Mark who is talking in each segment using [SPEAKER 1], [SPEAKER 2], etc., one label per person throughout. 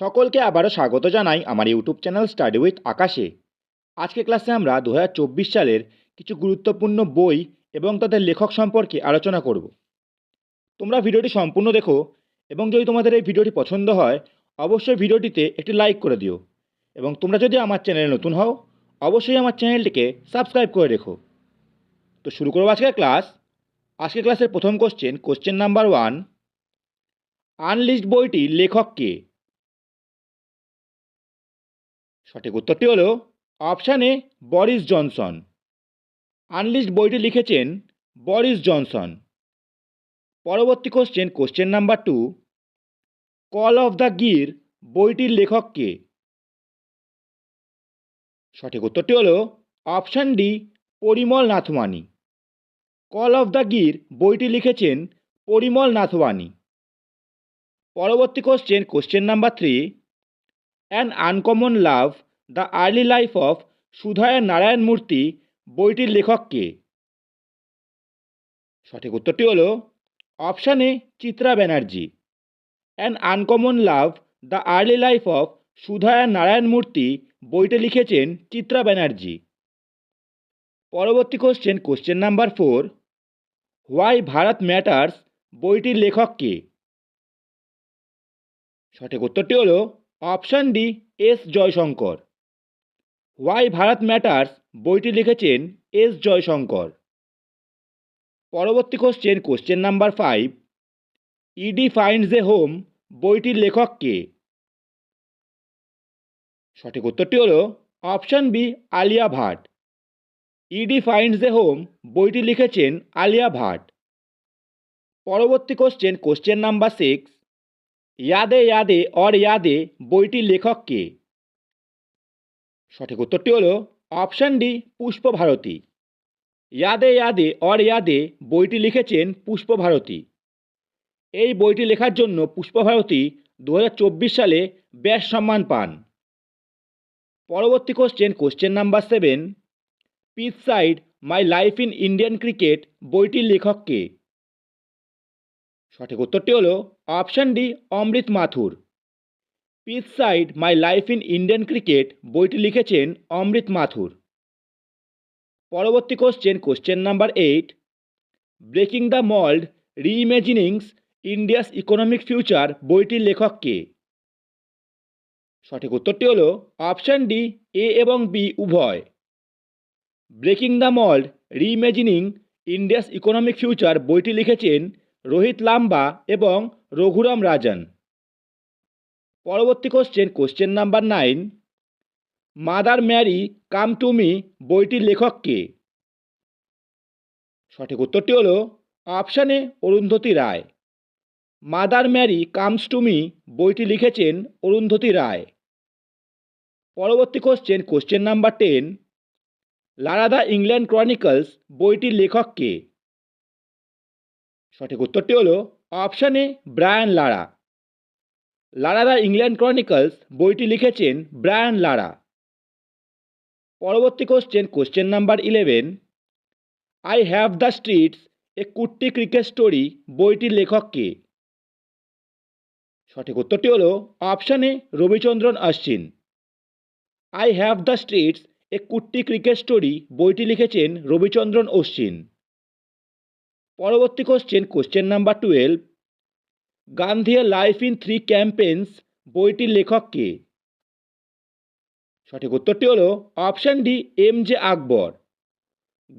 [SPEAKER 1] সকলকে আবারও স্বাগত জানাই আমার ইউটিউব চ্যানেল স্টাডি উইথ আকাশে। আজকে ক্লাসে আমরা দু হাজার চব্বিশ সালের কিছু গুরুত্বপূর্ণ বই এবং তাদের লেখক সম্পর্কে আলোচনা করব। তোমরা ভিডিওটি সম্পূর্ণ দেখো এবং যদি তোমাদের এই ভিডিওটি পছন্দ হয়, অবশ্যই ভিডিওটিতে একটি লাইক করে দিও এবং তোমরা যদি আমার চ্যানেলে নতুন হও, অবশ্যই আমার চ্যানেলটিকে সাবস্ক্রাইব করে রেখো। তো শুরু করব আজকের ক্লাস। আজকের ক্লাসের প্রথম question question number one unleashed বইটির লেখক কে? সঠিক উত্তরটি হল option A Boris Johnson. Unleashed বইটি লিখেছেন বরিস জনসন। পরবর্তী question question number two call of the Gir বইটির লেখক কে? সঠিক উত্তরটি হল option D, Parimal Nathwani. Call of the Gir বইটি লিখেছেন পরিমল নাথওয়ানি। পরবর্তী question question number three an uncommon love the early life of Sudha Narayana Murty বইটির লেখক কে সঠিক উত্তরটি হলো option Chitra Banerjee. An uncommon love the early life of Sudha Narayana Murty বইটি লিখেছেন চিত্রা ব্যানার্জি। পরবর্তী question question number four why Bharat matters বইটির লেখক কে সঠিক উত্তরটি হলো option D, S Jaishankar. Why Bharat matters বইটি লিখেছেন এস জয়শঙ্কর। পরবর্তী question question number five, Ed finds a home বইটির লেখক কে? সঠিক উত্তরটি হলো option B, Alia Bhatt. Ed finds a home বইটি লিখেছেন আলিয়া ভাট। পরবর্তী question question number six Yaadein Yaadein, aur Yaadein বইটির লেখক কে সঠিক উত্তরটি হল অপশান ডি পুষ্পভারতী ইয়াদে ইয়াদে, অর ইয়াদে, বইটি লিখেছেন পুষ্পভারতী এই বইটি লেখার জন্য পুষ্পভারতী দু হাজার চব্বিশ সালে ব্যাস সম্মান পান। পরবর্তী question question number seven pitch side, my life in Indian cricket বইটির লেখক কে সঠিক উত্তরটি হলো option D, Amrit Mathur. Pitch side, my life in Indian cricket, বইটি লিখেছেন অমৃত মাথুর। পরবর্তী question question number eight. Breaking the mould, reimaginings, India's economic future বইটির লেখক কে? সঠিক উত্তরটি হলো অপশান ডি, এ এবং বি, উভয়। Breaking the mould, reimagining, India's economic future, বইটি লিখেছেন রোহিত লাম্বা এবং রঘুরাম রাজন। পরবর্তী question question number nine Mother Mary come to me বইটির লেখক কে? সঠিক উত্তরটি হলো অপশানে Arundhati Roy. Mother Mary comes to me বইটি লিখেছেন অরুন্ধতী রায়। পরবর্তী question question number ten Lara the England Chronicles বইটির লেখক কে? সঠিক উত্তরটি হলো অপশানে Brian Lara. Lara the England Chronicles বইটি লিখেছেন ব্রায়ান লারা। পরবর্তী question question number eleven I have the streets a kutti cricket story বইটির লেখক কে? সঠিক উত্তরটি হলো অপশানে Ravichandran Ashwin. I have the streets a Kutti cricket story বইটি লিখেছেন রবিচন্দ্রন অশ্বিন। পরবর্তী কোশ্চেন কোশ্চেন নাম্বার টুয়েলভ গান্ধীর লাইফ ইন থ্রি ক্যাম্পেন্স বইটির লেখক কে? সঠিক উত্তরটি হলো option D M J Akbar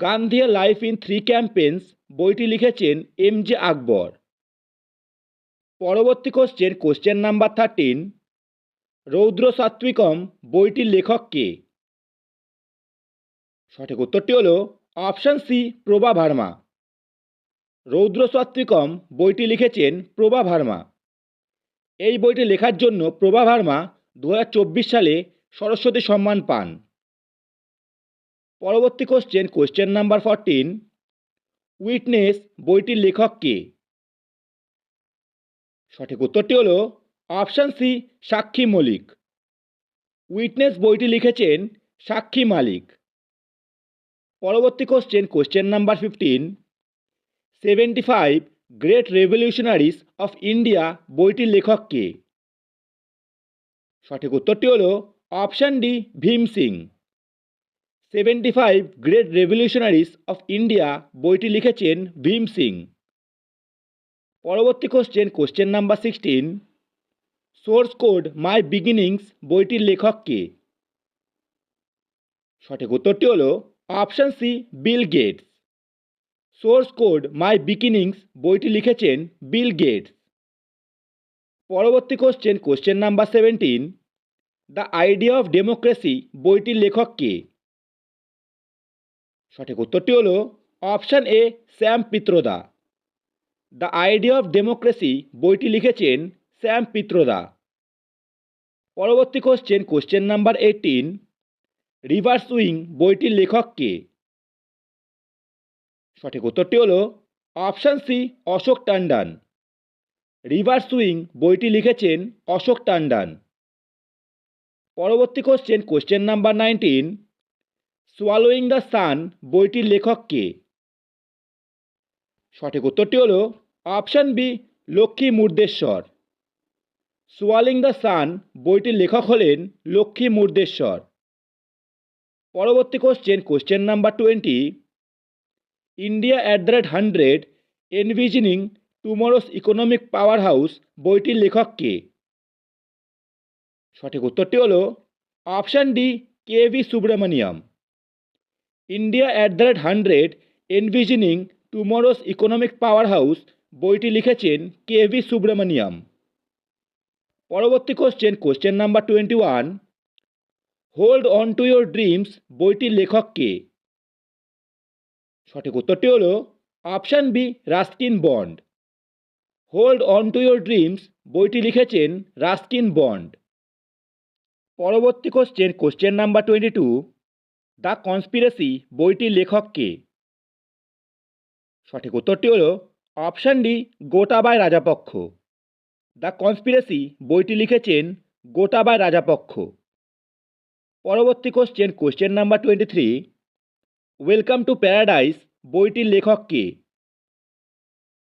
[SPEAKER 1] গান্ধীর লাইফ ইন থ্রি ক্যাম্পেন্স বইটি লিখেছেন এম জে আকবর পরবর্তী কোশ্চেন কোশ্চেন নাম্বার থার্টিন রৌদ্র সাত্বিকম বইটির লেখক কে? সঠিক উত্তরটি হলো অপশান সি প্রভা ভার্মা। রৌদ্র সাত্বিকম বইটি লিখেছেন প্রভা ভার্মা। এই বইটি লেখার জন্য প্রভা ভার্মা দু হাজার চব্বিশ সালে সরস্বতী সম্মান পান। পরবর্তী question question number fourteen witness বইটির লেখক কে? সঠিক উত্তরটি হলো অপশান সি, সাক্ষী মলিক উইটনেস বইটি লিখেছেন সাক্ষী মালিক। পরবর্তী question question number fifteen seventy five great revolutionaries of India বইটির লেখক কে? সঠিক উত্তরটি হলো option D Bhim Singh. Seventy five great revolutionaries of India বইটি লিখেছেন ভীম সিং। পরবর্তী question question number sixteen source code my beginnings বইটির লেখক কে? সঠিক উত্তরটি হলো option C Bill Gates. Source code my beginnings বইটি লিখেছেন বিল গেটস। পরবর্তী question question number seventeen, the idea of democracy, বইটির লেখক কে? সঠিক উত্তরটি হলো option A Shyam Pitroda. The idea of democracy, বইটি লিখেছেন শ্যাম পিত্রদা। পরবর্তী question question number eighteen, river swing, বইটির লেখক কে? সঠিক উত্তরটি হলো option C, Ashok Tandon. River swing বইটি লিখেছেন অশোক টান্ডান। পরবর্তী question question number nineteen swallowing the sun বইটির লেখক কে? সঠিক উত্তরটি হলো option B, Lakshmi Murdeshwar. Swallowing the sun বইটির লেখক হলেন লক্ষ্মী মুর্দেশ্বর। পরবর্তী question question number twenty India at the rate hundred envisioning tomorrow's economic powerhouse বইটির লেখক কে? সঠিক উত্তরটি হলো option D, K V Subramanian India at the rate hundred envisioning tomorrow's economic powerhouse বইটি লিখেছেন কে ভি সুব্রমণিয়াম পরবর্তী question question number twenty one. Hold on to your dreams বইটির লেখক কে? সঠিক উত্তরটি হলো option B, Ruskin Bond. Hold on to your dreams, বইটি লিখেছেন রাস্কিন বন্ড। পরবর্তী question question number twenty two, the conspiracy বইটির লেখক কে? সঠিক উত্তরটি হলো option D, Gotabaya Rajapaksa. The conspiracy, বইটি লিখেছেন গোটাবাই রাজাপক্ষ। পরবর্তী question question number twenty three welcome to paradise বইটির লেখক কে?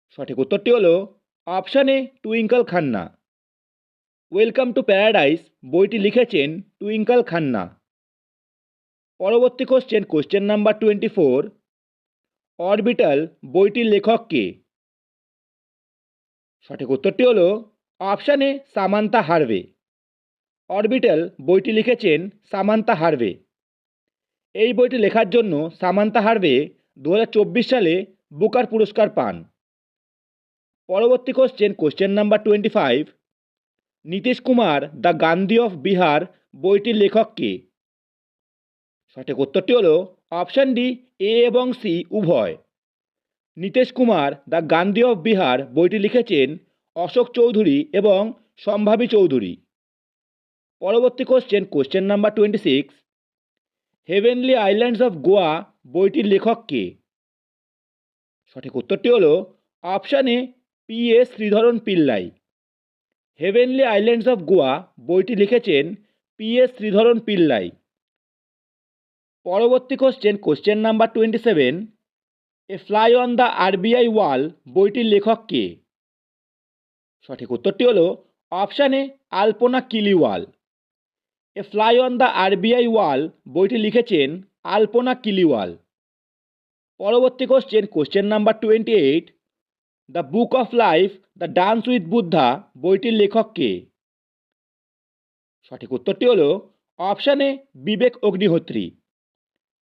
[SPEAKER 1] সঠিক উত্তরটি হলো option Twinkle Khanna. Welcome to paradise বইটি লিখেছেন টুইঙ্কল খান্না। পরবর্তী question question number twenty four orbital বইটির লেখক কে? সঠিক উত্তরটি হলো অপশান সামান্তা হারভে। অরবিটাল বইটি লিখেছেন সামান্তা হারভে। এই বইটি লেখার জন্য সামান্তা হারভে দু সালে বুকার পুরস্কার পান। পরবর্তী question question number twenty five Nitish Kumar, the Gandhi of Bihar, বইটির লেখক কে? সঠিক উত্তরটি হলো অপশান ডি এ এবং সি উভয়। নীতিশ কুমার, দ্য গান্ধী অফ বিহার, বইটি লিখেছেন অশোক চৌধুরী এবং সম্ভাবী চৌধুরী। পরবর্তী question question number twenty six heavenly islands of Goa বইটির লেখক কে? সঠিক উত্তরটি হলো option A P S Sreedharan Pillai. Heavenly islands of Goa বইটি লিখেছেন পি এস শ্রীধরন পিল্লাই। পরবর্তী question question number twenty seven a fly on the RBI wall বইটির লেখক কে? সঠিক উত্তরটি হলো option A Alpana Killawala a fly on the RBI wall বইটি লিখেছেন আলপনা কিলিওয়াল। পরবর্তী question question number twenty eight the book of life the dance with Buddha বইটির লেখক কে? সঠিক উত্তরটি হলো option Vivek Agnihotri.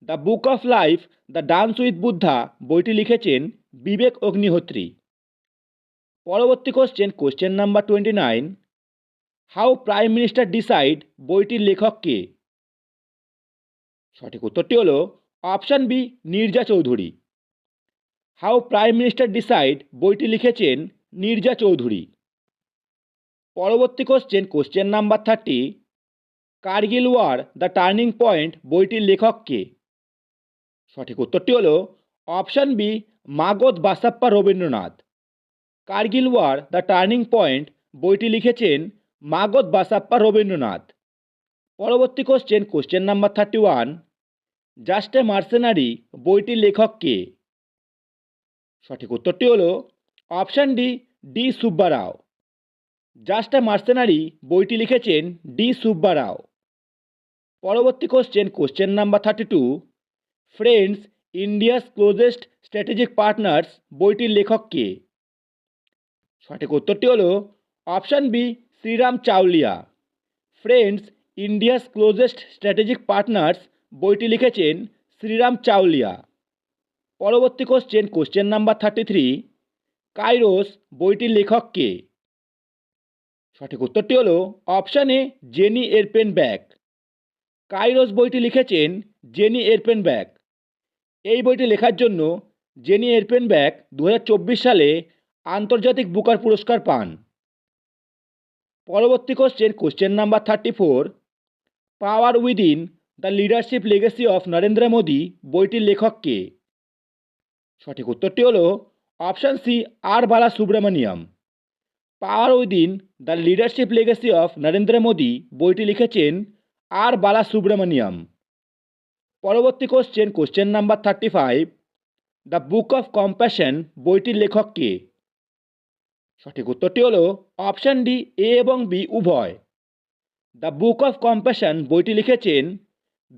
[SPEAKER 1] The book of life the dance with Buddha বইটি লিখেছেন বিবেক অগ্নিহোত্রী। পরবর্তী question question number twenty nine how prime minister decide বইটির লেখক কে? সঠিক উত্তরটি হলো option B Neerja Chowdhury. How prime minister decide বইটি লিখেছেন নীরজা চৌধুরী? পরবর্তী question question number thirty Kargil war, the turning point, বইটির লেখক কে? সঠিক উত্তরটি হলো option B Magadh Basappa Ravindranath. Kargil war, the turning point, বইটি লিখেছেন মাগধ বাসাপ্পা রবীন্দ্রনাথ। পরবর্তী question question number thirty one just a mercenary বইটির লেখক কে? সঠিক উত্তরটি হলো option D D Subbarao. Just a mercenary বইটি লিখেছেন ডি সুব্বা রাও পরবর্তী question question number thirty two friends India's closest strategic partners বইটির লেখক কে? সঠিক উত্তরটি হলো option B Sreeram Chaulia. Friends, India's closest strategic partners বইটি লিখেছেন শ্রীরাম চাউলিয়া। পরবর্তী question question number thirty three, kairos বইটির লেখক কে? সঠিক উত্তরটি হলো option A, Jenny Erpenbeck kairos বইটি লিখেছেন জেনি এরপেন ব্যাক এই বইটি লেখার জন্য জেনি এরপেন ব্যাক দু হাজার চব্বিশ সালে আন্তর্জাতিক বুকার পুরস্কার পান। পরবর্তী question question number thirty four power within the leadership legacy of Narendra Modi, বইটির লেখক কে? সঠিক উত্তরটি হলো option C R Bala Subramaniam power within the leadership legacy of Narendra Modi, বইটি লিখেছেন আর বালা সুব্রমণিয়াম পরবর্তী question question number thirty five the book of compassion বইটির লেখক কে? সঠিক উত্তরটি হলো অপশান ডি, এ এবং বি, উভয়। দ্য বুক অফ কম্প্যাশন বইটি লিখেছেন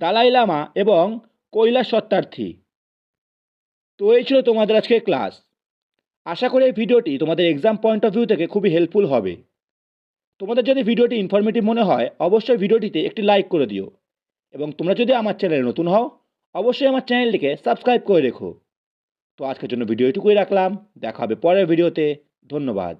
[SPEAKER 1] দালাই লামা এবং কৈলাস সত্যার্থী। তো এই ছিল তোমাদের আজকের ক্লাস। আশা করি এই ভিডিওটি তোমাদের এক্সাম পয়েন্ট অফ ভিউ থেকে খুবই হেল্পফুল হবে। তোমাদের যদি ভিডিওটি ইনফরমেটিভ মনে হয়, অবশ্যই ভিডিওটিতে একটি লাইক করে দিও। এবং তোমরা যদি আমার চ্যানেলে নতুন হও, অবশ্যই আমার চ্যানেলটিকে সাবস্ক্রাইব করে রেখো। তো আজকের জন্য ভিডিও এটুকুই রাখলাম। দেখা হবে পরের ভিডিওতে। ধন্যবাদ।